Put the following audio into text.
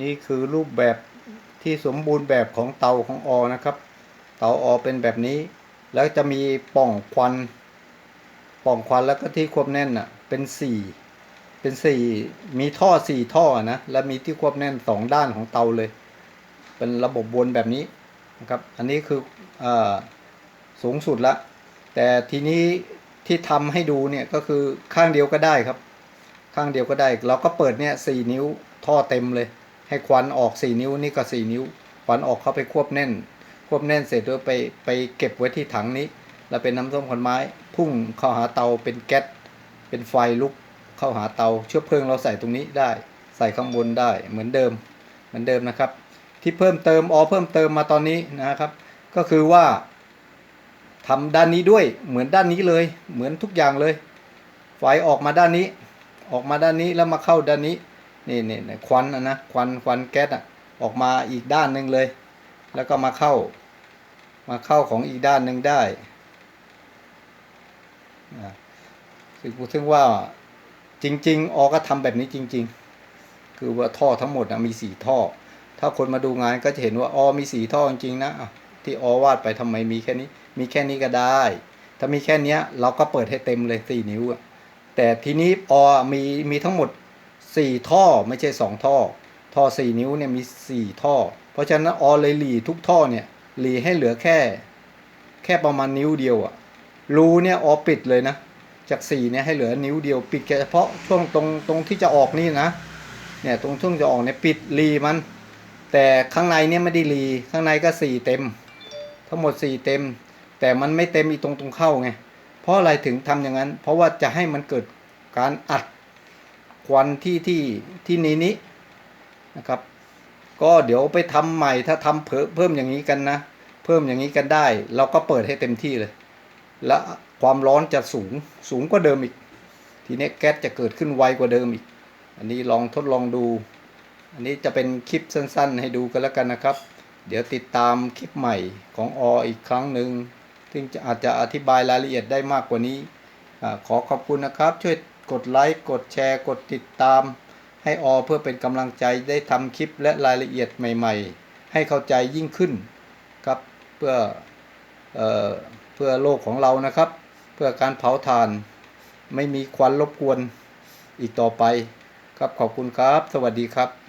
นี่คือรูปแบบที่สมบูรณ์แบบของเตาของอนะครับ เตาอเป็นแบบนี้ แล้วจะมีป่องควัน ป่องควันแล้วก็ที่ควบแน่นอะ เป็นสี่เป็นสี่มีท่อสี่ท่อนะ แล้วมีที่ควบแน่นสองด้านของเตาเลย เป็นระบบวนแบบนี้นะครับ อันนี้คืออสูงสุดละ แต่ทีนี้ที่ทำให้ดูเนี่ยก็คือข้างเดียวก็ได้ครับ ข้างเดียวก็ได้ เราก็เปิดเนี่ยสี่นิ้วท่อเต็มเลย ให้ควันออกสี่นิ้วนี่ก็สี่นิ้ว ควันออกเข้าไปควบแน่น ควบแน่นเสร็จแล้วไปไปเก็บไว้ที่ถังนี้ แล้วเป็นน้ำส้มขนไม้ พุ่งเข้าหาเตาเป็นแก๊สเป็นไฟลุกเข้าหาเตาเชื้อเพลิงเราใส่ตรงนี้ได้ ใส่ข้างบนได้เหมือนเดิมเหมือนเดิมนะครับ ที่เพิ่มเติมออเพิ่มเติมมาตอนนี้นะครับ ก็คือว่าทำด้านนี้ด้วยเหมือนด้านนี้เลย เหมือนทุกอย่างเลย ไฟออกมาด้านนี้ ออกมาด้านนี้แล้วมาเข้าด้านนี้ นี่นี่นควันอะนะควันควันแก๊สอะออกมาอีกด้านหนึ่งเลย แล้วก็มาเข้า มาเข้าของอีกด้านหนึ่งได้นะคือพูดถึงว่าจริง ๆ ออก็ทำแบบนี้จริง ๆ คือว่าท่อทั้งหมดนะมีสี่ท่อ ถ้าคนมาดูงานก็จะเห็นว่าออมีสี่ท่อจริงๆนะที่ออวาดไปทำไมมีแค่นี้ มีแค่นี้ก็ได้ ถ้ามีแค่เนี้ยเราก็เปิดให้เต็มเลยสี่นิ้วแต่ทีนี้ออมีมีทั้งหมด สี่ท่อไม่ใช่สองท่อ ท่อสี่นิ้วเนี่ยมีสี่ท่อ เพราะฉะนั้นออเลยหลีทุกท่อเนี่ยหลีให้เหลือแค่ แค่ประมาณนิ้วเดียวอะรูเนี่ยออปิดเลยนะ จากสี่เนี่ยให้เหลือนิ้วเดียวปิดแค่เฉพาะช่วงตรงตรงที่จะออกนี่นะเนี่ยตรงช่วงจะออกเนี่ยปิดรีมัน แต่ข้างในเนี่ยไม่ได้รีข้างในก็สี่เต็ม ทั้งหมดสี่เต็ม แต่มันไม่เต็มอีตรงตรงเข้าไงเพราะอะไรถึงทำอย่างนั้น เพราะว่าจะให้มันเกิดการอัด ควันที่ที่ที่นี้นี้นะครับ ก็เดี๋ยวไปทำใหม่ถ้าทำเพิ่มเพิ่มอย่างนี้กันนะ เพิ่มอย่างนี้กันได้ เราก็เปิดให้เต็มที่เลย และความร้อนจะสูงสูงกว่าเดิมอีก ทีนี้แก๊สจะเกิดขึ้นไวกว่าเดิมอีก อันนี้ลองทดลองดู อันนี้จะเป็นคลิปสั้น ๆ ให้ดูกันแล้วกันนะครับ เดี๋ยวติดตามคลิปใหม่ของออีกครั้งหนึ่งซึ่งจะอาจจะอธิบายรายละเอียดได้มากกว่านี้อขอขอบคุณนะครับ ช่วย กดไลค์กดแชร์กดติดตาม ให้ออเพื่อเป็นกำลังใจได้ทำคลิปและรายละเอียดใหม่ ๆ ให้เข้าใจยิ่งขึ้นครับเพื่อเออเพื่อโลกของเรานะครับ เพื่อการเผาถ่าน ไม่มีควันรบกวนอีกต่อไป ครับขอบคุณครับ สวัสดีครับ